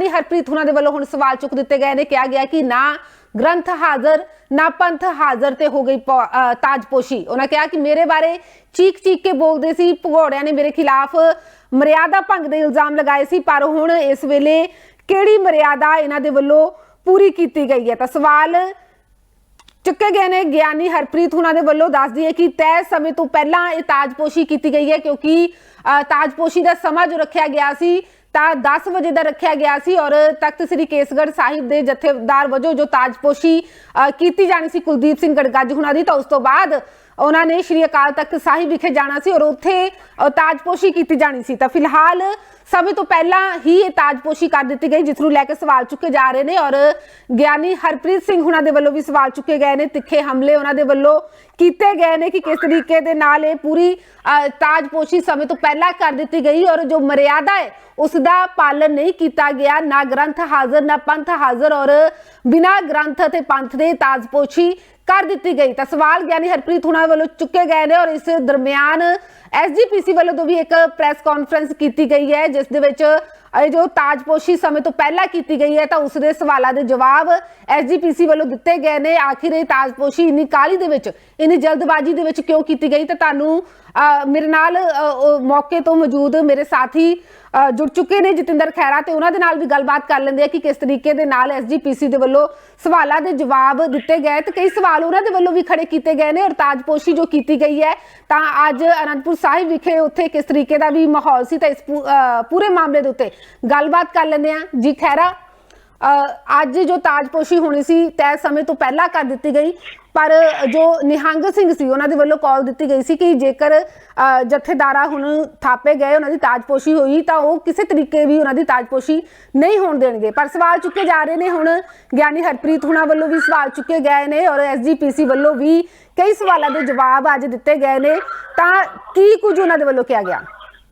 ਗਿਆਨੀ ਹਰਪ੍ਰੀਤ ਹੁਣਾਂ ਦੇ ਵੱਲੋਂ ਹੁਣ ਸਵਾਲ ਚੁੱਕ ਦਿੱਤੇ ਗਏ ਨੇ। ਕਿਹਾ ਗਿਆ ਕਿ ਨਾ ਗ੍ਰੰਥ ਹਾਜ਼ਰ ਨਾ ਪੰਥ ਹਾਜ਼ਰ ਤੇ ਹੋ ਗਈ ਤਾਜਪੋਸ਼ੀ। ਉਹਨਾਂ ਕਿਹਾ ਕਿ ਮੇਰੇ ਬਾਰੇ ਚੀਕ ਚੀਕ ਕੇ ਬੋਲਦੇ ਸੀ ਭਗੌੜਿਆਂ ਨੇ ਮੇਰੇ ਖਿਲਾਫ ਮਰਿਆਦਾ ਭੰਗ ਦੇ ਇਲਜ਼ਾਮ ਲਗਾਏ ਸੀ ਪਰ ਹੁਣ ਇਸ ਵੇਲੇ ਕਿਹੜੀ ਮਰਿਆਦਾ ਇਹਨਾਂ ਦੇ ਵੱਲੋਂ ਪੂਰੀ ਕੀਤੀ ਗਈ ਹੈ? ਤਾਂ ਸਵਾਲ ਚੁੱਕੇ ਗਏ ਨੇ ਗਿਆਨੀ ਹਰਪ੍ਰੀਤ ਹੁਣਾਂ ਦੇ ਵੱਲੋਂ। ਦੱਸ ਦਈਏ ਕਿ ਤੈਅ ਸਮੇਂ ਤੋਂ ਪਹਿਲਾਂ ਇਹ ਤਾਜਪੋਸ਼ੀ ਕੀਤੀ ਗਈ ਹੈ ਕਿਉਂਕਿ ਅ, ਤਾਜਪੋਸ਼ੀ ਦਾ ਸਮਾਂ ਜੋ ਰੱਖਿਆ ਗਿਆ ਸੀ ਤਾਂ 10 ਵਜੇ ਦਾ ਰੱਖਿਆ ਗਿਆ ਸੀ ਔਰ ਤਖਤ ਸ੍ਰੀ ਕੇਸਗੜ੍ਹ ਸਾਹਿਬ ਦੇ ਜਥੇਦਾਰ ਵਜੋਂ ਜੋ ਤਾਜਪੋਸ਼ੀ ਕੀਤੀ ਜਾਣੀ ਸੀ ਕੁਲਦੀਪ ਸਿੰਘ ਗੜਗੱਜ ਹੁਣਾਂ ਦੀ, ਤਾਂ ਉਸ ਤੋਂ ਬਾਅਦ ਉਹਨਾਂ ਨੇ ਸ਼੍ਰੀ ਅਕਾਲ ਤਖਤ ਸਾਹਿਬ ਵਿਖੇ ਜਾਣਾ ਸੀ ਔਰ ਉੱਥੇ ਤਾਜਪੋਸ਼ੀ ਕੀਤੀ ਜਾਣੀ ਸੀ। ਤਾਂ ਫਿਲਹਾਲ ਸਮੇਂ ਤੋਂ ਪਹਿਲਾਂ ਹੀ ਇਹ ਤਾਜਪੋਸ਼ੀ ਕਰ ਦਿੱਤੀ ਗਈ, ਜਿਸ ਨੂੰ ਲੈ ਕੇ ਸਵਾਲ ਚੁੱਕੇ ਜਾ ਰਹੇ ਨੇ ਔਰ ਗਿਆਨੀ ਹਰਪ੍ਰੀਤ ਸਿੰਘ ਹੁਣਾਂ ਦੇ ਵੱਲੋਂ ਵੀ ਸਵਾਲ ਚੁੱਕੇ ਗਏ ਨੇ। ਤਿੱਖੇ ਹਮਲੇ ਉਹਨਾਂ ਦੇ ਵੱਲੋਂ ਕੀਤੇ ਗਏ ਨੇ ਕਿ ਕਿਸ ਤਰੀਕੇ ਦੇ ਨਾਲ ਇਹ ਪੂਰੀ ਅ, ਤਾਜਪੋਸ਼ੀ ਸਮੇਂ ਤੋਂ ਪਹਿਲਾਂ ਕਰ ਦਿੱਤੀ ਗਈ ਔਰ ਜੋ ਮਰਿਆਦਾ ਹੈ ਉਸ ਦਾ ਪਾਲਣ ਨਹੀਂ ਕੀਤਾ ਗਿਆ। ਨਾ ਗ੍ਰੰਥ ਹਾਜ਼ਰ ਨਾ ਪੰਥ ਹਾਜ਼ਰ ਔਰ ਬਿਨਾਂ ਗ੍ਰੰਥ ਅਤੇ ਪੰਥ ਦੇ ਤਾਜਪੋਸ਼ੀ ਕਰ ਦਿੱਤੀ ਗਈ। ਤਾਂ ਸਵਾਲ ਗਿਆਨੀ ਹਰਪ੍ਰੀਤ ਹੁਣਾਂ ਵੱਲੋਂ ਚੁੱਕੇ ਗਏ ਨੇ ਔਰ ਇਸ ਦਰਮਿਆਨ ਐਸਜੀਪੀਸੀ ਵੱਲੋਂ ਤੋਂ ਵੀ ਇੱਕ ਪ੍ਰੈਸ ਕਾਨਫਰੰਸ ਕੀਤੀ ਗਈ ਹੈ ਜਿਸ ਦੇ ਵਿੱਚ ਇਹ ਜੋ ਤਾਜਪੋਸ਼ੀ ਸਮੇਂ ਤੋਂ ਪਹਿਲਾਂ ਕੀਤੀ ਗਈ ਹੈ ਤਾਂ ਉਸ ਦੇ ਸਵਾਲਾਂ ਦੇ ਜਵਾਬ ਐਸਜੀਪੀਸੀ ਵੱਲੋਂ ਦਿੱਤੇ ਗਏ ਨੇ। ਆਖਿਰ ਇਹ ਤਾਜਪੋਸ਼ੀ ਇੰਨੀ ਕਾਲੀ ਦੇ ਵਿੱਚ ਇੰਨੀ ਜਲਦਬਾਜ਼ੀ ਦੇ ਵਿੱਚ ਕਿਉਂ ਕੀਤੀ ਗਈ? ਤਾਂ ਤੁਹਾਨੂੰ ਮੇਰੇ ਨਾਲ ਮੌਕੇ ਤੋਂ ਮੌਜੂਦ ਮੇਰੇ ਸਾਥੀ ਜੁੜ ਚੁੱਕੇ ਨੇ ਜਤਿੰਦਰ ਖੈਰਾ ਤੇ ਉਹਨਾਂ ਦੇ ਨਾਲ ਵੀ ਗੱਲਬਾਤ ਕਰ ਲੈਂਦੇ ਆ ਕਿ ਕਿਸ ਤਰੀਕੇ ਦੇ ਨਾਲ ਐਸਜੀਪੀਸੀ ਦੇ ਵੱਲੋਂ ਸਵਾਲਾਂ ਦੇ ਜਵਾਬ ਦਿੱਤੇ ਗਏ ਤੇ ਕਈ ਸਵਾਲ ਉਹਨਾਂ ਦੇ ਵੱਲੋਂ ਵੀ ਖੜੇ ਕੀਤੇ ਗਏ ਨੇ ਔਰ ਤਾਜਪੋਸ਼ੀ ਜੋ ਕੀਤੀ ਗਈ ਹੈ ਤਾਂ ਅੱਜ ਅਨੰਦਪੁਰ ਸਾਹਿਬ ਵਿਖੇ ਉੱਥੇ ਕਿਸ ਤਰੀਕੇ ਦਾ ਵੀ ਮਾਹੌਲ ਸੀ ਤਾਂ ਇਸ ਪੂਰੇ ਮਾਮਲੇ ਦੇ ਉੱਤੇ ਗੱਲਬਾਤ ਕਰ ਲੈਂਦੇ ਆ ਜੀ ਖੈਰਾ ਅਹ, ਅੱਜ ਜੋ ਤਾਜਪੋਸ਼ੀ ਹੋਣੀ ਸੀ ਤੈਅ ਸਮੇਂ ਤੋਂ ਪਹਿਲਾਂ ਕਰ ਦਿੱਤੀ ਗਈ। ਪਰ ਜੋ ਨਿਹੰਗ ਸਿੰਘ ਸੀ ਉਹਨਾਂ ਦੇ ਵੱਲੋਂ ਕਾਲ ਦਿੱਤੀ ਗਈ ਸੀ ਕਿ ਜੇਕਰ ਜਥੇਦਾਰਾ ਹੁਣ ਥਾਪੇ ਗਏ ਉਹਨਾਂ ਦੀ ਤਾਜਪੋਸ਼ੀ ਹੋਈ ਤਾਂ ਉਹ ਕਿਸੇ ਤਰੀਕੇ ਵੀ ਉਹਨਾਂ ਦੀ ਤਾਜਪੋਸ਼ੀ ਨਹੀਂ ਹੋਣ ਦੇਣਗੇ। ਪਰ ਸਵਾਲ ਚੁੱਕੇ ਜਾ ਰਹੇ ਨੇ ਹੁਣ ਗਿਆਨੀ ਹਰਪ੍ਰੀਤ ਹੁਣਾਂ ਵੱਲੋਂ ਵੀ ਸਵਾਲ ਚੁੱਕੇ ਗਏ ਨੇ ਔਰ ਐਸਜੀਪੀਸੀ ਵੱਲੋਂ ਵੀ ਕਈ ਸਵਾਲਾਂ ਦੇ ਜਵਾਬ ਅੱਜ ਦਿੱਤੇ ਗਏ ਨੇ। ਤਾਂ ਕੀ ਕੁਝ ਉਹਨਾਂ ਦੇ ਵੱਲੋਂ ਕਿਹਾ ਗਿਆ?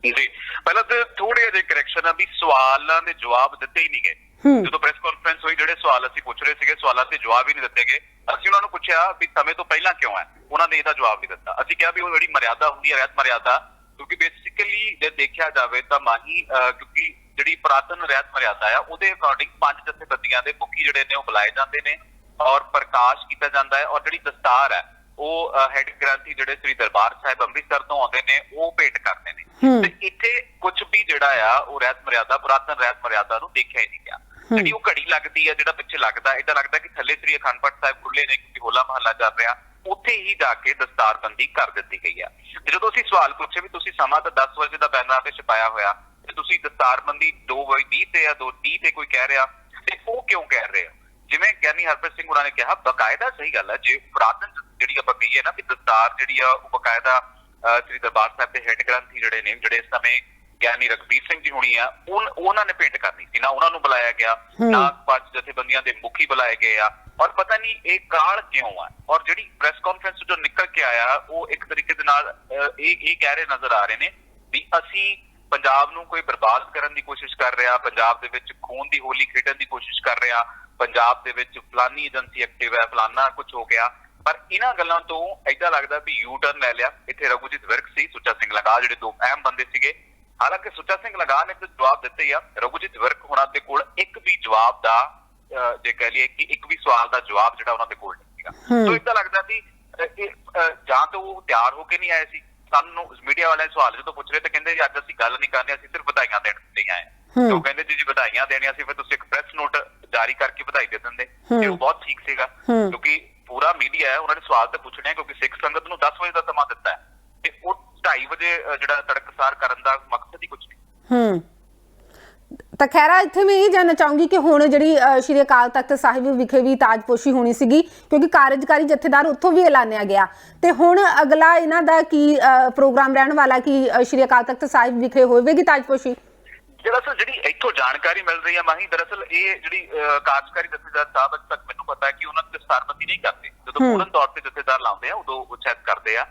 ਜੀ ਪਹਿਲਾਂ ਤੇ ਥੋੜੇ ਜਿਹੇ ਕਰੈਕਸ਼ਨ ਆ ਵੀ ਸਵਾਲਾਂ ਦੇ ਜਵਾਬ ਦਿੱਤੇ ਹੀ ਨਹੀਂ ਗਏ। ਜਦੋਂ ਪ੍ਰੈਸ ਕਾਨਫਰੰਸ ਹੋਈ ਜਿਹੜੇ ਸਵਾਲ ਅਸੀਂ ਪੁੱਛ ਰਹੇ ਸੀਗੇ ਸਵਾਲਾਂ ਦੇ ਜਵਾਬ ਹੀ ਨਹੀਂ ਦਿੱਤੇ ਗਏ। ਅਸੀਂ ਉਹਨਾਂ ਨੂੰ ਪੁੱਛਿਆ ਵੀ ਸਮੇਂ ਤੋਂ ਪਹਿਲਾਂ ਕਿਉਂ ਹੈ? ਉਹਨਾਂ ਨੇ ਇਹਦਾ ਜਵਾਬ ਨਹੀਂ ਦਿੱਤਾ। ਅਸੀਂ ਕਿਹਾ ਵੀ ਉਹ ਜਿਹੜੀ ਮਰਿਆਦਾ ਹੁੰਦੀ ਹੈ ਰਹਿਤ ਮਰਿਆਦਾ ਕਿਉਂਕਿ ਬੇਸਿਕਲੀ ਜੇ ਦੇਖਿਆ ਜਾਵੇ ਤਾਂ ਮਾਹੀ ਕਿਉਂਕਿ ਜਿਹੜੀ ਪ੍ਰਾਤਨ ਰਹਿਤ ਮਰਿਆਦਾ ਆ ਉਹਦੇ ਅਕੋਰਡਿੰਗ ਪੰਜ ਜਥੇਬੰਦੀਆਂ ਦੇ ਮੁਖੀ ਜਿਹੜੇ ਨੇ ਉਹ ਬੁਲਾਏ ਜਾਂਦੇ ਨੇ ਔਰ ਪ੍ਰਕਾਸ਼ ਕੀਤਾ ਜਾਂਦਾ ਹੈ ਔਰ ਜਿਹੜੀ ਦਸਤਾਰ ਹੈ ਉਹ ਹੈਡ ਗ੍ਰੰਥੀ ਜਿਹੜੇ ਸ੍ਰੀ ਦਰਬਾਰ ਸਾਹਿਬ ਅੰਮ੍ਰਿਤਸਰ ਤੋਂ ਆਉਂਦੇ ਨੇ ਉਹ ਭੇਟ ਕਰਦੇ ਨੇ। ਹੂੰ। ਤੇ ਇੱਥੇ ਕੁਝ ਵੀ ਜਿਹੜਾ ਆ ਉਹ ਰਹਿਤ ਮਰਿਆਦਾ ਪੁਰਾਤਨ ਰਹਿਤ ਮਰਿਆਦਾ ਨੂੰ ਦੇਖਿਆ ਹੀ ਨਹੀਂ ਗਿਆ। ਜਿਹੜੀ ਉਹ ਘੜੀ ਲੱਗਦੀ ਹੈ ਜਿਹੜਾ ਪਿੱਛੇ ਲੱਗਦਾ ਇਦਾਂ ਲੱਗਦਾ ਕਿ ਥੱਲੇ ਸ੍ਰੀ ਅਖੰਡ ਪਾਠ ਸਾਹਿਬ ਖੁੱਲੇ ਨੇ ਕਿਉਂਕਿ ਹੋਲਾ ਮਹੱਲਾ ਚੱਲ ਰਿਹਾ, ਉੱਥੇ ਹੀ ਜਾ ਕੇ ਦਸਤਾਰਬੰਦੀ ਕਰ ਦਿੱਤੀ ਗਈ ਆ। ਜਦੋਂ ਅਸੀਂ ਸਵਾਲ ਪੁੱਛੇ ਵੀ ਤੁਸੀਂ ਸਮਾਂ ਤਾਂ 10 ਵਜੇ ਦਾ ਬੈਨਰ ਤੇ ਛਪਾਇਆ ਹੋਇਆ, ਤੇ ਤੁਸੀਂ ਦਸਤਾਰਬੰਦੀ 2 ਵਜੇ 20 ਤੇ ਜਾਂ 2:30 ਤੇ ਕੋਈ ਕਹਿ ਰਿਹਾ, ਤੇ ਉਹ ਕਿਉਂ ਕਹਿ ਰਹੇ ਹੋ? ਜਿਵੇਂ ਗਿਆਨੀ ਹਰਪ੍ਰੀਤ ਸਿੰਘ ਉਹਨਾਂ ਨੇ ਕਿਹਾ, ਬਕਾਇਦਾ ਸਹੀ ਗੱਲ ਹੈ ਜੇ ਪੁਰਾਤਨ ਜਿਹੜੀ ਆਪਾਂ ਕਹੀਏ ਨਾ ਵੀ ਦਸਤਾਰ ਜਿਹੜੀ ਆ, ਉਹ ਬਕਾਇਦਾ ਸ੍ਰੀ ਦਰਬਾਰ ਸਾਹਿਬ ਦੇ ਹੈਡ ਗ੍ਰੰਥੀ ਜਿਹੜੇ ਨੇ, ਜਿਹੜੇ ਇਸ ਸਮੇਂ ਗਿਆਨੀ ਰਗਬੀਰ ਸਿੰਘ ਜੀ ਹੋਣੀ ਆ ਉਹਨਾਂ ਨੇ ਭੇਟ ਕਰਨੀ ਸੀ ਨਾ ਉਹਨਾਂ ਨੂੰ ਬੁਲਾਇਆ ਗਿਆ ਨਾ ਪੰਜ ਜਥੇਬੰਦੀਆਂ ਦੇ ਮੁਖੀ ਬੁਲਾਏ ਗਏ ਆ। ਔਰ ਪਤਾ ਨਹੀਂ ਇਹ ਕਾਲ ਕਿਉਂ ਆ? ਔਰ ਜਿਹੜੀ ਪ੍ਰੈਸ ਕਾਨਫਰੰਸ ਜੋ ਨਿਕਲ ਕੇ ਆਇਆ ਉਹ ਇੱਕ ਤਰੀਕੇ ਦੇ ਨਾਲ ਇਹ ਇਹ ਕਹਿ ਰਹੇ ਨਜ਼ਰ ਆ ਰਹੇ ਨੇ ਵੀ ਅਸੀਂ ਪੰਜਾਬ ਨੂੰ ਕੋਈ ਬਰਬਾਦ ਕਰਨ ਦੀ ਕੋਸ਼ਿਸ਼ ਕਰ ਰਿਹਾ ਪੰਜਾਬ ਦੇ ਵਿੱਚ ਖੂਨ ਦੀ ਹੋਲੀ ਖੇਡਣ ਦੀ ਕੋਸ਼ਿਸ਼ ਕਰ ਰਿਹਾ ਪੰਜਾਬ ਦੇ ਵਿੱਚ ਫਲਾਨੀ ਏਜੰਸੀ ਐਕਟਿਵ ਹੈ ਫਲਾਨਾ ਕੁਝ ਹੋ ਗਿਆ। ਪਰ ਇਹਨਾਂ ਗੱਲਾਂ ਤੋਂ ਐਦਾਂ ਲੱਗਦਾ ਵੀ ਯੂ ਟਰਨ ਲੈ ਲਿਆ। ਇੱਥੇ ਰਘੁਜੀਤ ਵਿਰਕ ਸੀ ਸੁੱਚਾ ਸਿੰਘ ਲਗਾ ਜਿਹੜੇ ਦੋ ਅਹਿਮ ਬੰਦੇ ਸੀਗੇ। ਹਾਲਾਂਕਿ ਸੁੱਚਾ ਸਿੰਘ ਲਗਾ ਨੇ ਤਾਂ ਜਵਾਬ ਦਿੱਤੇ ਹੀ ਆ ਰਘੁਜੀਤ ਵਿਰਕ ਹੋਣਾ ਦੇ ਕੋਲ ਇੱਕ ਵੀ ਜਵਾਬ ਦਾ ਜੇ ਕਹਿ ਲਈਏ ਕਿ ਇੱਕ ਵੀ ਸਵਾਲ ਦਾ ਜਵਾਬ ਜਿਹੜਾ ਉਹਨਾਂ ਦੇ ਕੋਲ ਨਹੀਂ ਸੀਗਾ। ਸੋ ਇਦਾਂ ਲੱਗਦਾ ਇਹ ਅਹ, ਜਾਂ ਤਾਂ ਉਹ ਤਿਆਰ ਹੋ ਕੇ ਨਹੀਂ ਆਏ ਸੀ। ਸਾਨੂੰ ਮੀਡੀਆ ਵਾਲੇ ਸਵਾਲ ਜਦੋਂ ਪੁੱਛ ਰਹੇ ਤਾਂ ਕਹਿੰਦੇ ਜੀ ਅੱਜ ਅਸੀਂ ਗੱਲ ਨਹੀਂ ਕਰਨੀ ਅਸੀਂ ਸਿਰਫ ਵਧਾਈਆਂ ਦੇਣ ਲਈ ਆਏ ਹਾਂ। ਉਹ ਕਹਿੰਦੇ ਜੀ ਜੀ ਵਧਾਈਆਂ ਦੇਣੀਆਂ ਸੀ ਫਿਰ ਤੁਸੀਂ ਇੱਕ ਪ੍ਰੈਸ ਨੋਟ ਜਾਰੀ ਕਰਕੇ ਵਧਾਈ ਦੇ ਦਿੰਦੇ। ਤੇ ਉਹ ਬਹੁਤ ਠੀਕ ਸੀਗਾ ਕਿਉਂਕਿ ਪੂਰਾ ਮੀਡੀਆ ਹੈ ਉਹਨਾਂ ਨੇ ਸਵਾਲ ਤਾਂ ਪੁੱਛਣੇ ਕਿਉਂਕਿ ਸਿੱਖ ਸੰਗਤ ਨੂੰ 10 ਵਜੇ ਦਾ ਸਮਾਂ ਦਿੱਤਾ ਹੈ। 2:30 ਵਜੇ ਜਿਹੜਾ ਤੜਕਸਾਰ ਕਰਨ ਦਾ ਮਕਸਦ ਹੀ ਕੁਝ ਨਹੀਂ। ਹੂੰ। ਤਾਂ ਖੈਰਾ ਇੱਥੇ ਮੈਂ ਇਹ ਜਾਣਨਾ ਚਾਹੂੰਗੀ ਕਿ ਹੁਣ ਜਿਹੜੀ ਸ਼੍ਰੀ ਅਕਾਲ ਤਖਤ ਸਾਹਿਬ ਵਿਖੇ ਵੀ ਤਾਜਪੋਸ਼ੀ ਹੋਣੀ ਸੀਗੀ, ਕਿਉਂਕਿ ਕਾਰਜਕਾਰੀ ਜਥੇਦਾਰ ਉੱਥੋਂ ਵੀ ਐਲਾਨਿਆ ਗਿਆ। ਤੇ ਹੁਣ ਅਗਲਾ ਇਹਨਾਂ ਦਾ ਕੀ ਪ੍ਰੋਗਰਾਮ ਰਹਿਣ ਵਾਲਾ, ਕਿ ਸ਼੍ਰੀ ਅਕਾਲ ਤਖਤ ਸਾਹਿਬ ਵਿਖੇ ਹੋਵੇਗੀ ਤਾਜਪੋਸ਼ੀ? ਦਰਅਸਲ ਜਿਹੜੀ ਇੱਥੋਂ ਜਾਣਕਾਰੀ ਮਿਲ ਰਹੀ ਹੈ ਮਾਹੀ ਦਰਅਸਲ ਇਹ ਜਿਹੜੀ ਕਾਰਜਕਾਰੀ ਜਥੇਦਾਰ ਸਾਹਿਬ ਅੱਜ ਤੱਕ ਮੈਨੂੰ ਪਤਾ ਹੈ ਕਿ ਉਹਨਾਂ ਦੀ ਦਸਤਾਰਬੰਦੀ ਨਹੀਂ ਕਰਦੇ। ਜਦੋਂ ਪੂਰਨ ਤੌਰ ਤੇ ਜਥੇਦਾਰ ਲਾਉਂਦੇ ਆ ਉਦੋਂ ਉਹ ਚੈੱਕ ਕਰਦੇ ਆ।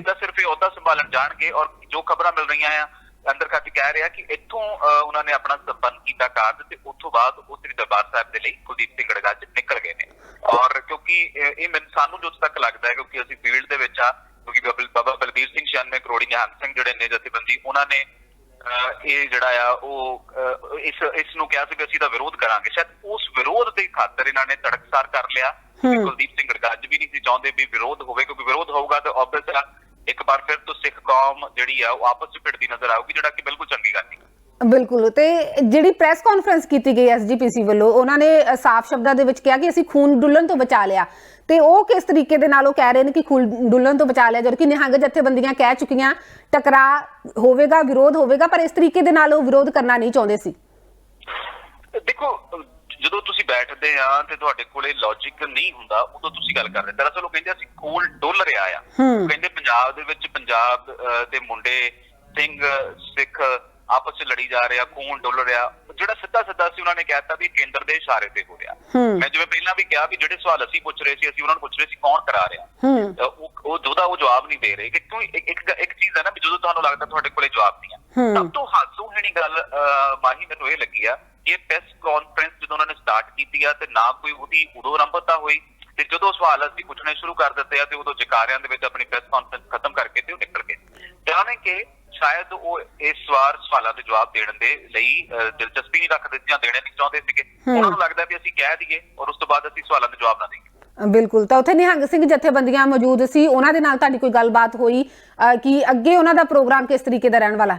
ਤਾਂ ਸਿਰਫ ਇਹ ਅਹੁਦਾ ਸੰਭਾਲਣ ਜਾਣਗੇ ਔਰ ਜੋ ਖਬਰਾਂ ਮਿਲ ਰਹੀਆਂ ਆ ਅੰਦਰ ਕਾਫੀ ਕਹਿ ਰਿਹਾ ਕਿ ਇੱਥੋਂ ਉਹਨਾਂ ਨੇ ਆਪਣਾ ਸੰਪੰਨ ਕੀਤਾ ਕਾਰਜ ਤੇ ਉਸ ਤੋਂ ਬਾਅਦ ਉਹ ਸ੍ਰੀ ਦਰਬਾਰ ਸਾਹਿਬ ਦੇ ਲਈ ਕੁਲਦੀਪ ਸਿੰਘ ਗੜਗੱਜ ਨਿਕਲ ਗਏ ਨੇ। ਔਰ ਕਿਉਂਕਿ ਇਹ ਸਾਨੂੰ ਜੋ ਤੱਕ ਲੱਗਦਾ ਹੈ ਕਿਉਂਕਿ ਅਸੀਂ ਫੀਲਡ ਦੇ ਵਿੱਚ ਆ ਕਿਉਂਕਿ ਬਾਬਾ- ਬਲਬੀਰ ਸਿੰਘ 96 ਕਰੋੜੀ ਨਿਹੰਗ ਸਿੰਘ ਜਿਹੜੇ ਨੇ ਜਥੇਬੰਦੀ ਉਹਨਾਂ ਨੇ ਇਹ ਜਿਹੜਾ ਆ ਉਹ ਇਸ ਇਸ ਨੂੰ ਕਿਹਾ ਸੀ ਵੀ ਅਸੀਂ ਦਾ ਵਿਰੋਧ ਕਰਾਂਗੇ। ਸ਼ਾਇਦ ਉਸ ਵਿਰੋਧ ਦੇ ਖਾਤਰ ਇਹਨਾਂ ਨੇ ਤੜਕਸਾਰ ਕਰ ਲਿਆ। ਕੁਲਦੀਪ ਸਿੰਘ ਗੜਗੱਜ ਵੀ ਨਹੀਂ ਸੀ ਚਾਹੁੰਦੇ ਵੀ ਵਿਰੋਧ ਹੋਵੇ ਕਿਉਂਕਿ ਵਿਰੋਧ ਹੋਊਗਾ ਤਾਂ ਆਬਵੀਅਸ ਇੱਕ ਵਾਰ ਫਿਰ ਤੋਂ ਸਿੱਖ ਕੌਮ ਜਿਹੜੀ ਆ ਉਹ ਆਪਸ ਵਿੱਚ ਭਿੜਦੀ ਨਜ਼ਰ ਆਊਗੀ ਜਿਹੜਾ ਕਿ ਬਿਲਕੁਲ ਚੰਗੀ ਗੱਲ ਨਹੀਂ। ਬਿਲਕੁਲ ਤੇ ਜਿਹੜੀ ਪ੍ਰੈਸ ਕਾਨਫਰੰਸ ਕੀਤੀ ਗਈ ਐਸਜੀਪੀਸੀ ਵੱਲੋਂ ਉਹਨਾਂ ਨੇ ਸਾਫ਼ ਸ਼ਬਦਾਂ ਦੇ ਵਿੱਚ ਕਿਹਾ ਕਿ ਅਸੀਂ ਖੂਨ ਡੁੱਲਣ ਤੋਂ ਬਚਾ ਲਿਆ। ਤੇ ਉਹ ਕਿਸ ਤਰੀਕੇ ਦੇ ਨਾਲ ਉਹ ਕਹਿ ਰਹੇ ਨੇ ਕਿ ਖੂਨ ਡੁੱਲਣ ਤੋਂ ਬਚਾ ਲਿਆ ਜਦਕਿ ਨਿਹੰਗ ਜਥੇਬੰਦੀਆਂ ਕਹਿ ਚੁੱਕੀਆਂ ਟਕਰਾ ਹੋਵੇਗਾ ਵਿਰੋਧ ਹੋਵੇਗਾ ਪਰ ਇਸ ਤਰੀਕੇ ਦੇ ਨਾਲ ਉਹ ਵਿਰੋਧ ਕਰਨਾ ਨਹੀਂ ਚਾਹੁੰਦੇ ਸੀ। ਦੇਖੋ ਜਦੋਂ ਤੁਸੀਂ ਬੈਠਦੇ ਆ ਤੇ ਤੁਹਾਡੇ ਕੋਲੇ ਲੌਜੀਕ ਨਹੀਂ ਹੁੰਦਾ ਉਦੋਂ ਤੁਸੀਂ ਗੱਲ ਕਰਦੇ। ਦਰਅਸਲ ਉਹ ਕਹਿੰਦੇ ਅਸੀਂ ਖੂਨ ਡੁੱਲ ਰਿਹਾ ਆ। ਕਹਿੰਦੇ ਪੰਜਾਬ ਦੇ ਵਿੱਚ ਪੰਜਾਬ ਦੇ ਮੁੰਡੇ ਸਿੰਘ ਸਿੱਖ ਆਪਸ ਵਿੱਚ ਲੜੀ ਜਾ ਰਹੇ ਖੂਨ ਡੁੱਲ ਰਿਹਾ। ਜਿਹੜਾ ਸਿੱਧਾ ਸਿੱਧਾ ਸੀ ਉਹਨਾਂ ਨੇ ਕਹਿਤਾ ਵੀ ਕੇਂਦਰ ਦੇ ਇਸ਼ਾਰੇ ਤੇ ਹੋ ਰਿਹਾ। ਮੈਂ ਜਿਵੇਂ ਪਹਿਲਾਂ ਵੀ ਕਿਹਾ ਵੀ ਜਿਹੜੇ ਸਵਾਲ ਅਸੀਂ ਪੁੱਛ ਰਹੇ ਸੀ ਅਸੀਂ ਉਹਨਾਂ ਨੂੰ ਪੁੱਛ ਰਹੇ ਸੀ ਕੌਣ ਕਰਾ ਰਿਹਾ। ਉਹ ਉਹ ਜਿਹਦਾ ਉਹ ਜਵਾਬ ਨਹੀਂ ਦੇ ਰਹੇ ਕਿ ਕਿਉਂ ਇੱਕ ਇੱਕ ਚੀਜ਼ ਹੈ ਨਾ ਵੀ ਜਦੋਂ ਤੁਹਾਨੂੰ ਲੱਗਦਾ ਤੁਹਾਡੇ ਕੋਲੇ ਜਵਾਬ ਨਹੀਂ ਹੂੰ। ਆ ਸਭ ਤੋਂ ਹਾਸੂਹੀਣੀ ਗੱਲ ਅਹ, ਮਾਹੀ ਮੈਨੂੰ ਇਹ ਲੱਗੀ ਆ ਕਿ ਇਹ ਪ੍ਰੈਸ ਕਾਨਫਰੰਸ ਜਦੋਂ ਉਹਨਾਂ ਨੇ ਸਟਾਰਟ ਕੀਤੀ ਆ ਤੇ ਨਾ ਕੋਈ ਉਹਦੀ ਉਦੋਂ ਆਰੰਭਤਾ ਹੋਈ ਤੇ ਜਦੋਂ ਸਵਾਲ ਅਸੀਂ ਪੁੱਛਣੇ ਸ਼ੁਰੂ ਕਰ ਦਿੱਤੇ ਆ ਤੇ ਉਦੋਂ ਜਕਾਰਿਆਂ ਦੇ ਵਿੱਚ ਆਪਣੀ ਪ੍ਰੈਸ ਕਾਨਫਰੰਸ ਖਤਮ ਕਰਕੇ ਤੇ ਉਹ ਨਿਕਲ ਗਏ। ਜਾਣੇ ਕਿ ਸ਼ਾਇਦ ਉਹ ਇਸ ਵਾਰ ਸਵਾਲਾਂ ਦੇ ਜਵਾਬ ਦੇਣ ਦੇ ਲਈ ਦਿਲਚਸਪੀ ਨਹੀਂ ਰੱਖਦੇ ਜਾਂ ਦੇਣੇ ਨਹੀਂ ਚਾਹੁੰਦੇ ਸੀਗੇ। ਉਹਨਾਂ ਨੂੰ ਲੱਗਦਾ ਵੀ ਅਸੀਂ ਕਹਿ ਦਈਏ ਔਰ ਉਸ ਤੋਂ ਬਾਅਦ ਅਸੀਂ ਸਵਾਲਾਂ ਦੇ ਜਵਾਬ ਨਾ ਦੇਈਏ। ਬਿਲਕੁਲ। ਤਾਂ ਉੱਥੇ ਨਿਹੰਗ ਸਿੰਘ ਜਥੇਬੰਦੀਆਂ ਮੌਜੂਦ ਸੀ। ਉਹਨਾਂ ਦੇ ਨਾਲ ਤੁਹਾਡੀ ਕੋਈ ਗੱਲਬਾਤ ਹੋਈ? ਕਿ ਅੱਗੇ ਉਹਨਾਂ ਦਾ ਪ੍ਰੋਗਰਾਮ ਕਿਸ ਤਰੀਕੇ ਦਾ ਰਹਿਣ ਵਾਲਾ?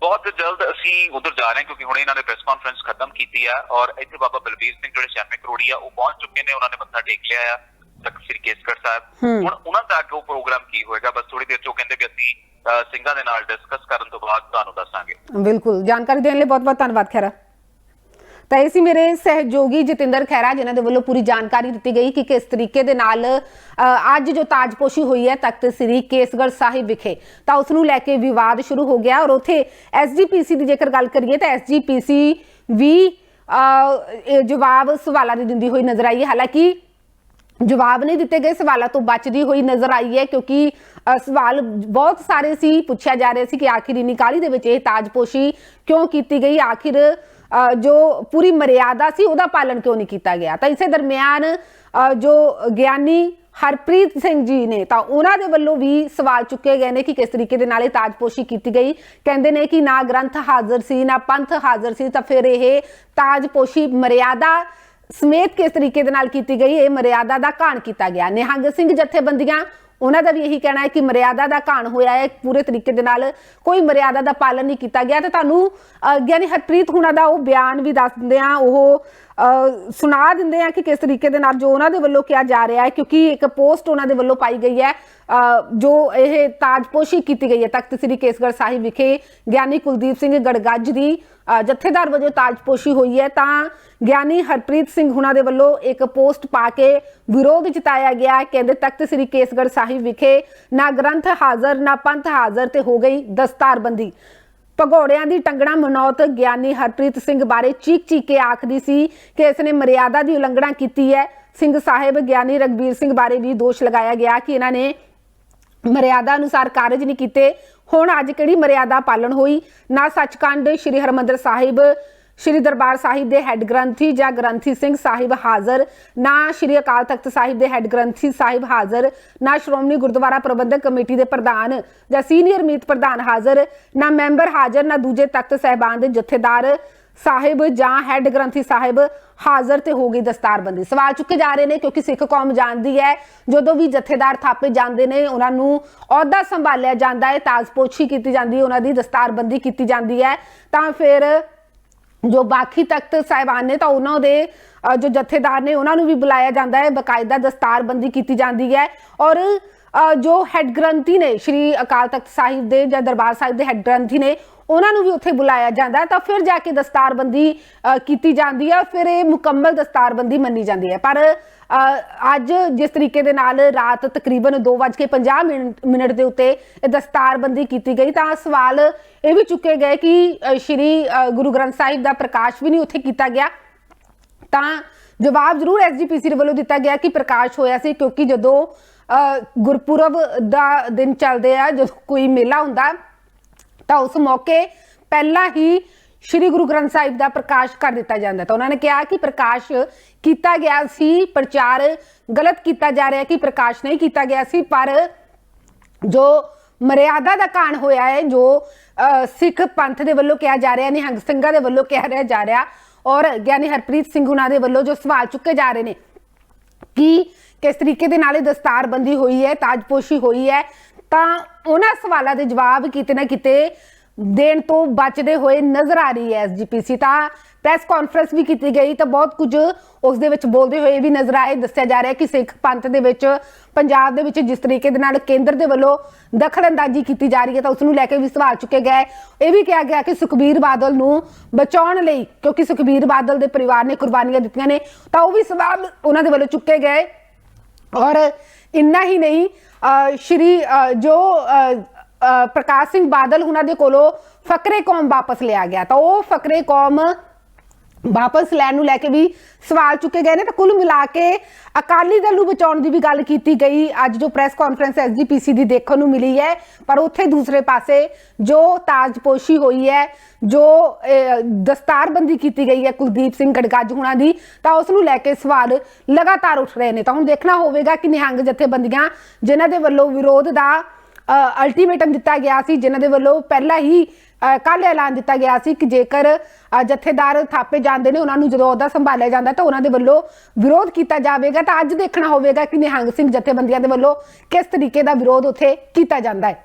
ਬਹੁਤ ਜਲਦ ਅਸੀਂ ਉਧਰ ਜਾ ਰਹੇ ਹਾਂ ਕਿਉਂਕਿ ਹੁਣੇ ਇਹਨਾਂ ਨੇ ਪ੍ਰੈਸ ਕਾਨਫਰੰਸ ਖਤਮ ਕੀਤੀ ਆ ਔਰ ਇੱਥੇ ਬਾਬਾ ਬਲਬੀਰ ਸਿੰਘ ਜਿਹੜੇ 96 ਕਰੋੜੀ ਆ ਉਹ ਪਹੁੰਚ ਚੁੱਕੇ ਨੇ। ਉਹਨਾਂ ਨੇ ਮੱਥਾ ਟੇਕ ਲਿਆ ਆ। ਤਖਤ ਸ੍ਰੀ ਕੇਸਗੜ੍ਹ ਸਾਹਿਬ। ਹੁਣ ਉਹਨਾਂ ਦਾ ਅੱਗੇ ਉਹ ਪ੍ਰੋਗਰਾਮ ਕੀ ਹੋਏਗਾ? ਬਸ ਥੋੜੀ ਦੇਰ ਚ ਉਹ ਕਹਿੰਦੇ ਵੀ ਅਸੀਂ ਸਿੰਘਾਂ ਦੇ ਨਾਲ ਡਿਸਕਸ ਕਰਨ ਤੋਂ ਬਾਅਦ ਤੁਹਾਨੂੰ ਦੱਸਾਂਗੇ। ਬਿਲਕੁਲ। ਜਾਣਕਾਰੀ ਦੇਣ ਲਈ ਬਹੁਤ-ਬਹੁਤ ਧੰਨਵਾਦ ਖੈਰਾ। ਤਾਂ ਇਹ ਸੀ ਮੇਰੇ ਸਹਿਯੋਗੀ ਜਤਿੰਦਰ ਖੈਰਾ ਜਿਨ੍ਹਾਂ ਦੇ ਵੱਲੋਂ ਪੂਰੀ ਜਾਣਕਾਰੀ ਦਿੱਤੀ ਗਈ ਕਿ ਕਿਸ ਤਰੀਕੇ ਦੇ ਨਾਲ ਅੱਜ ਜੋ ਤਾਜਪੋਸ਼ੀ ਹੋਈ ਹੈ ਤਖਤ ਸ੍ਰੀ ਕੇਸਗੜ ਸਾਹਿਬ ਵਿਖੇ ਤਾਂ ਉਸ ਨੂੰ ਲੈ ਕੇ ਵਿਵਾਦ ਸ਼ੁਰੂ ਹੋ ਗਿਆ ਔਰ ਉਥੇ ਐਸਜੀਪੀਸੀ ਦੀ ਜੇਕਰ ਗੱਲ ਕਰੀਏ ਤਾਂ ਐਸਜੀਪੀਸੀ ਵੀ ਅ, ਇਹ ਜਵਾਬ ਸਵਾਲਾਂ ਦੀ ਦਿੰਦੀ ਹੋਈ ਨਜ਼ਰ ਆਈ ਹੈ। ਹਾਲਾਂਕਿ ਜਵਾਬ ਨਹੀਂ ਦਿੱਤੇ ਗਏ ਸਵਾਲਾਂ ਤੋਂ ਬਚਦੀ ਹੋਈ ਨਜ਼ਰ ਆਈ ਹੈ ਕਿਉਂਕਿ ਸਵਾਲ ਬਹੁਤ ਸਾਰੇ ਸੀ ਪੁੱਛਿਆ ਜਾ ਰਿਹਾ ਸੀ ਕਿ ਆਖਿਰ ਇੰਨੀ ਕਾਹਲੀ ਦੇ ਵਿੱਚ ਇਹ ਤਾਜਪੋਸ਼ੀ ਕਿਉਂ ਕੀਤੀ ਗਈ? ਆਖਿਰ ਜੋ ਪੂਰੀ ਮਰਿਆਦਾ ਸੀ ਉਹਦਾ ਪਾਲਣ ਕਿਉਂ ਨਹੀਂ ਕੀਤਾ ਗਿਆ? ਤਾਂ ਇਸੇ ਦਰਮਿਆਨ ਅ, ਜੋ ਗਿਆਨੀ ਹਰਪ੍ਰੀਤ ਸਿੰਘ ਜੀ ਨੇ ਤਾਂ ਉਹਨਾਂ ਦੇ ਵੱਲੋਂ ਵੀ ਸਵਾਲ ਚੁੱਕੇ ਗਏ ਨੇ ਕਿ ਕਿਸ ਤਰੀਕੇ ਦੇ ਨਾਲ ਇਹ ਤਾਜਪੋਸ਼ੀ ਕੀਤੀ ਗਈ। ਕਹਿੰਦੇ ਨੇ ਕਿ ਨਾ ਗ੍ਰੰਥ ਹਾਜ਼ਰ ਸੀ ਨਾ ਪੰਥ ਹਾਜ਼ਰ ਸੀ ਤਾਂ ਫਿਰ ਇਹ ਤਾਜਪੋਸ਼ੀ ਮਰਿਆਦਾ ਸਮੇਤ ਕਿਸ ਤਰੀਕੇ ਦੇ ਨਾਲ ਕੀਤੀ ਗਈ ਇਹ ਮਰਿਆਦਾ ਦਾ ਘਾਣ ਕੀਤਾ ਗਿਆ। ਨਿਹੰਗ ਸਿੰਘ ਜਥੇਬੰਦੀਆਂ ਉਹਨਾਂ ਦਾ ਵੀ ਇਹੀ ਕਹਿਣਾ ਹੈ ਕਿ ਮਰਿਆਦਾ ਦਾ ਘਾਣ ਹੋਇਆ ਹੈ ਪੂਰੇ ਤਰੀਕੇ ਦੇ ਨਾਲ ਕੋਈ ਮਰਿਆਦਾ ਦਾ ਪਾਲਣ ਨਹੀਂ ਕੀਤਾ ਗਿਆ। ਤੇ ਤੁਹਾਨੂੰ ਅਹ, ਗਿਆਨੀ ਹਰਪ੍ਰੀਤ ਹੁਣਾਂ ਦਾ ਉਹ ਬਿਆਨ ਵੀ ਦੱਸ ਦਿੰਦੇ ਆ ਉਹ ਸੁਣਾ ਦਿੰਦੇ ਆ ਕਿ ਕਿਸ ਤਰੀਕੇ ਦੇ ਨਾਲ ਜੋ ਉਹਨਾਂ ਦੇ ਵੱਲੋਂ ਕਿਹਾ ਜਾ ਰਿਹਾ ਹੈ, ਕਿਉਂਕਿ ਇੱਕ ਪੋਸਟ ਉਹਨਾਂ ਦੇ ਵੱਲੋਂ ਪਾਈ ਗਈ ਹੈ। ਜੋ ਇਹ ਤਾਜਪੋਸ਼ੀ ਕੀਤੀ ਗਈ ਹੈ, ਤਖਤ ਸ੍ਰੀ ਕੇਸਗੜ੍ਹ ਸਾਹਿਬ ਵਿਖੇ ਗਿਆਨੀ ਕੁਲਦੀਪ ਸਿੰਘ ਗੜਗੱਜ ਦੀ ਜਥੇਦਾਰ ਵਜੋਂ ਤਾਜਪੋਸ਼ੀ ਹੋਈ ਹੈ। ਤਾਂ ਗਿਆਨੀ ਹਰਪ੍ਰੀਤ ਸਿੰਘ ਹੁਣਾਂ ਦੇ ਵੱਲੋਂ ਇੱਕ ਪੋਸਟ ਪਾ ਕੇ ਵਿਰੋਧ ਜਤਾਇਆ ਗਿਆ ਕਹਿੰਦੇ ਤਖਤ ਸ੍ਰੀ ਕੇਸਗੜ੍ਹ ਸਾਹਿਬ ਵਿਖੇ ਨਾ ਗ੍ਰੰਥ ਹਾਜ਼ਰ, ਨਾ ਪੰਥ ਹਾਜ਼ਰ ਤੇ ਹੋ ਗਈ ਦਸਤਾਰਬੰਦੀ। ਭਗੌੜਿਆਂ ਦੀ ਟੰਗਣਾ ਮਨੌਤ ਗਿਆਨੀ ਹਰਪ੍ਰੀਤ ਸਿੰਘ ਬਾਰੇ ਚੀਕ ਚੀਕ ਕੇ ਆਖਦੀ ਸੀ ਕਿ ਇਸ ਨੇ ਮਰਿਆਦਾ ਦੀ ਉਲੰਘਣਾ ਕੀਤੀ ਹੈ। ਸਿੰਘ ਸਾਹਿਬ, ਗਿਆਨੀ ਰਗਬੀਰ ਸਿੰਘ ਬਾਰੇ ਵੀ ਦੋਸ਼ ਲਗਾਇਆ ਗਿਆ ਕਿ ਇਹਨਾਂ ਨੇ ਮਰਿਆਦਾ ਅਨੁਸਾਰ ਕਾਰਜ ਨਹੀਂ ਕੀਤੇ। ਹੁਣ ਅੱਜ ਕਿਹੜੀ ਮਰਿਆਦਾ ਪਾਲਣ ਹੋਈ? ਨਾ ਸੱਚਖੰਡ, ਸ੍ਰੀ ਹਰਮੰਦਰ ਸਾਹਿਬ ਸ੍ਰੀ ਦਰਬਾਰ ਸਾਹਿਬ ਦੇ ਹੈੱਡ ਗ੍ਰੰਥੀ ਜਾਂ ਗ੍ਰੰਥੀ ਸਿੰਘ ਸਾਹਿਬ ਹਾਜ਼ਰ, ਨਾ ਸ੍ਰੀ ਅਕਾਲ ਤਖਤ ਸਾਹਿਬ ਦੇ ਹੈੱਡ ਗ੍ਰੰਥੀ ਸਾਹਿਬ ਹਾਜ਼ਰ, ਨਾ ਸ਼੍ਰੋਮਣੀ ਗੁਰਦੁਆਰਾ ਪ੍ਰਬੰਧਕ ਕਮੇਟੀ ਦੇ ਪ੍ਰਧਾਨ ਜਾਂ ਸੀਨੀਅਰ ਮੀਤ ਪ੍ਰਧਾਨ ਹਾਜ਼ਰ, ਨਾ ਮੈਂਬਰ ਹਾਜ਼ਰ, ਨਾ ਦੂਜੇ ਤਖਤ ਸਹਿਬਾਨ ਦੇ ਜਥੇਦਾਰ ਸਾਹਿਬ ਜਾਂ ਹੈੱਡ ਗ੍ਰੰਥੀ ਸਾਹਿਬ ਹਾਜ਼ਰ ਤੇ ਹੋ ਗਈ ਦਸਤਾਰਬੰਦੀ। ਸਵਾਲ ਚੁੱਕੇ ਜਾ ਰਹੇ ਨੇ ਕਿਉਂਕਿ ਸਿੱਖ ਕੌਮ ਜਾਣਦੀ ਹੈ, ਜਦੋਂ ਵੀ ਜਥੇਦਾਰ ਥਾਪੇ ਜਾਂਦੇ ਨੇ, ਉਹਨਾਂ ਨੂੰ ਅਹੁਦਾ ਸੰਭਾਲਿਆ ਜਾਂਦਾ ਹੈ ਤਾਜਪੋਸ਼ੀ ਕੀਤੀ ਜਾਂਦੀ ਹੈ, ਉਹਨਾਂ ਦੀ ਦਸਤਾਰਬੰਦੀ ਕੀਤੀ ਜਾਂਦੀ ਹੈ, ਤਾਂ ਫਿਰ ਜੋ ਬਾਕੀ ਤਖਤ ਸਾਹਿਬਾਨ ਨੇ ਤਾਂ ਉਹਨਾਂ ਦੇ ਜੋ ਜਥੇਦਾਰ ਨੇ ਉਹਨਾਂ ਨੂੰ ਵੀ ਬੁਲਾਇਆ ਜਾਂਦਾ ਹੈ, ਬਕਾਇਦਾ ਦਸਤਾਰਬੰਦੀ ਕੀਤੀ ਜਾਂਦੀ ਹੈ ਔਰ ਜੋ ਹੈੱਡ ਗ੍ਰੰਥੀ ਨੇ, ਸ਼੍ਰੀ ਅਕਾਲ ਤਖਤ ਸਾਹਿਬ ਦੇ ਜਾਂ ਦਰਬਾਰ ਸਾਹਿਬ ਦੇ ਹੈੱਡ ਗ੍ਰੰਥੀ ਨੇ ਉਹਨਾਂ ਨੂੰ ਵੀ ਉੱਥੇ ਬੁਲਾਇਆ ਜਾਂਦਾ ਤਾਂ ਫਿਰ ਜਾ ਕੇ ਦਸਤਾਰਬੰਦੀ ਕੀਤੀ ਜਾਂਦੀ ਹੈ ਫਿਰ ਇਹ ਮੁਕੰਮਲ ਦਸਤਾਰਬੰਦੀ ਮੰਨੀ ਜਾਂਦੀ ਹੈ। ਪਰ ਅੱਜ ਜਿਸ ਤਰੀਕੇ ਦੇ ਨਾਲ ਰਾਤ ਤਕਰੀਬਨ 2:50 ਮਿੰਟ ਮਿੰਟ ਦੇ ਉੱਤੇ ਇਹ ਦਸਤਾਰਬੰਦੀ ਕੀਤੀ ਗਈ ਤਾਂ ਸਵਾਲ ਇਹ ਵੀ ਚੁੱਕੇ ਗਏ ਕਿ ਸ਼੍ਰੀ ਗੁਰੂ ਗ੍ਰੰਥ ਸਾਹਿਬ ਦਾ ਪ੍ਰਕਾਸ਼ ਵੀ ਨਹੀਂ ਉੱਥੇ ਕੀਤਾ ਗਿਆ। ਤਾਂ ਜਵਾਬ ਜ਼ਰੂਰ ਐਸਜੀਪੀਸੀ ਦੇ ਵੱਲੋਂ ਦਿੱਤਾ ਗਿਆ ਕਿ ਪ੍ਰਕਾਸ਼ ਹੋਇਆ ਸੀ ਕਿਉਂਕਿ ਜਦੋਂ ਅ, ਗੁਰਪੁਰਬ ਦਾ ਦਿਨ ਚੱਲਦੇ ਆ ਜਦੋਂ ਕੋਈ ਮੇਲਾ ਹੁੰਦਾ ਤਾਂ ਉਸ ਮੌਕੇ ਪਹਿਲਾਂ ਹੀ ਸ੍ਰੀ ਗੁਰੂ ਗ੍ਰੰਥ ਸਾਹਿਬ ਦਾ ਪ੍ਰਕਾਸ਼ ਕਰ ਦਿੱਤਾ ਜਾਂਦਾ ਤਾਂ ਉਹਨਾਂ ਨੇ ਕਿਹਾ ਕਿ ਪ੍ਰਕਾਸ਼ ਕੀਤਾ ਗਿਆ ਸੀ ਪ੍ਰਚਾਰ ਗਲਤ ਕੀਤਾ ਜਾ ਰਿਹਾ ਕਿ ਪ੍ਰਕਾਸ਼ ਨਹੀਂ ਕੀਤਾ ਗਿਆ ਸੀ ਪਰ ਜੋ ਮਰਿਆਦਾ ਦਾ ਕਾਣ ਹੋਇਆ ਹੈ ਜੋ ਅ, ਸਿੱਖ ਪੰਥ ਦੇ ਵੱਲੋਂ ਕਿਹਾ ਜਾ ਰਿਹਾ ਨਿਹੰਗ ਸਿੰਘਾਂ ਦੇ ਵੱਲੋਂ ਕਿਹਾ ਰਿਹਾ ਜਾ ਰਿਹਾ ਔਰ ਗਿਆਨੀ ਹਰਪ੍ਰੀਤ ਸਿੰਘ ਉਹਨਾਂ ਦੇ ਵੱਲੋਂ ਜੋ ਸਵਾਲ ਚੁੱਕੇ ਜਾ ਰਹੇ ਨੇ ਕਿ ਕਿਸ ਤਰੀਕੇ ਦੇ ਨਾਲ ਇਹ ਦਸਤਾਰਬੰਦੀ ਹੋਈ ਹੈ ਤਾਜਪੋਸ਼ੀ ਹੋਈ ਹੈ ਤਾਂ ਉਹਨਾਂ ਸਵਾਲਾਂ ਦੇ ਜਵਾਬ ਕਿਤੇ ਨਾ ਕਿਤੇ ਦੇਣ ਤੋਂ ਬਚਦੇ ਹੋਏ ਨਜ਼ਰ ਆ ਰਹੀ ਹੈ ਐਸਜੀਪੀਸੀ ਤਾਂ ਪ੍ਰੈਸ ਕਾਨਫਰੰਸ ਵੀ ਕੀਤੀ ਗਈ ਤਾਂ ਬਹੁਤ ਕੁਝ ਉਸ ਦੇ ਵਿੱਚ ਬੋਲਦੇ ਹੋਏ ਵੀ ਨਜ਼ਰ ਆਏ, ਦੱਸਿਆ ਜਾ ਰਿਹਾ ਕਿ ਸਿੱਖ ਪੰਥ ਦੇ ਵਿੱਚ, ਪੰਜਾਬ ਦੇ ਵਿੱਚ ਜਿਸ ਤਰੀਕੇ ਦੇ ਨਾਲ ਕੇਂਦਰ ਦੇ ਵੱਲੋਂ ਦਖਲਅੰਦਾਜ਼ੀ ਕੀਤੀ ਜਾ ਰਹੀ ਹੈ ਤਾਂ ਉਸ ਨੂੰ ਲੈ ਕੇ ਵੀ ਸਵਾਲ ਚੁੱਕੇ ਗਏ। ਇਹ ਵੀ ਕਿਹਾ ਗਿਆ ਕਿ ਸੁਖਬੀਰ ਬਾਦਲ ਨੂੰ ਬਚਾਉਣ ਲਈ, ਕਿਉਂਕਿ ਸੁਖਬੀਰ ਬਾਦਲ ਦੇ ਪਰਿਵਾਰ ਨੇ ਕੁਰਬਾਨੀਆਂ ਦਿੱਤੀਆਂ ਨੇ, ਤਾਂ ਉਹ ਵੀ ਸਵਾਲ ਉਹਨਾਂ ਦੇ ਵੱਲੋਂ ਚੁੱਕੇ ਗਏ। ਔਰ ਇੰਨਾ ਹੀ ਨਹੀਂ ਅ, ਸ਼੍ਰੀ ਅ, ਜੋ ਅ, ਅ, ਪ੍ਰਕਾਸ਼ ਸਿੰਘ ਬਾਦਲ ਉਹਨਾਂ ਦੇ ਕੋਲੋਂ ਫਕਰੇ ਕੌਮ ਵਾਪਸ ਲਿਆ ਗਿਆ। ਤਾਂ ਉਹ ਫਕਰੇ ਕੌਮ ਵਾਪਸ ਲੈਣ ਨੂੰ ਲੈ ਕੇ ਵੀ ਸਵਾਲ ਚੁੱਕੇ ਗਏ ਨੇ ਤਾਂ ਕੁੱਲ ਮਿਲਾ ਕੇ ਅਕਾਲੀ ਦਲ ਨੂੰ ਬਚਾਉਣ ਦੀ ਵੀ ਗੱਲ ਕੀਤੀ ਗਈ। ਅੱਜ ਜੋ ਪ੍ਰੈਸ ਕਾਨਫਰੰਸ ਐਸਜੀਪੀਸੀ ਦੀ ਦੇਖਣ ਨੂੰ ਮਿਲੀ ਹੈ, ਪਰ ਉੱਥੇ ਦੂਸਰੇ ਪਾਸੇ ਜੋ ਤਾਜਪੋਸ਼ੀ ਹੋਈ ਹੈ, ਜੋ ਦਸਤਾਰਬੰਦੀ ਕੀਤੀ ਗਈ ਹੈ ਕੁਲਦੀਪ ਸਿੰਘ ਗੜਗੱਜ ਹੁਣਾਂ ਦੀ, ਤਾਂ ਉਸ ਨੂੰ ਲੈ ਕੇ ਸਵਾਲ ਲਗਾਤਾਰ ਉੱਠ ਰਹੇ ਨੇ। ਤਾਂ ਹੁਣ ਦੇਖਣਾ ਹੋਵੇਗਾ ਕਿ ਨਿਹੰਗ ਜਥੇਬੰਦੀਆਂ ਜਿਨ੍ਹਾਂ ਦੇ ਵੱਲੋਂ ਵਿਰੋਧ ਦਾ ਅਲਟੀਮੇਟਮ ਦਿੱਤਾ ਗਿਆ ਸੀ, ਜਿਨ੍ਹਾਂ ਦੇ ਵੱਲੋਂ ਪਹਿਲਾਂ ਹੀ ਕੱਲ ਐਲਾਨ ਦਿੱਤਾ ਗਿਆ ਸੀ ਕਿ ਜੇਕਰ ਜਥੇਦਾਰ ਥਾਪੇ ਜਾਂਦੇ ਨੇ, ਉਹਨਾਂ ਨੂੰ ਜਦੋਂ ਉਹਦਾ ਸੰਭਾਲਿਆ ਜਾਂਦਾ ਤਾਂ ਉਹਨਾਂ ਦੇ ਵੱਲੋਂ ਵਿਰੋਧ ਕੀਤਾ ਜਾਵੇਗਾ ਤਾਂ ਅੱਜ ਦੇਖਣਾ ਹੋਵੇਗਾ ਕਿ ਨਿਹੰਗ ਸਿੰਘ ਜਥੇਬੰਦੀਆਂ ਦੇ ਵੱਲੋਂ ਕਿਸ ਤਰੀਕੇ ਦਾ ਵਿਰੋਧ ਉੱਥੇ ਕੀਤਾ ਜਾਂਦਾ ਹੈ।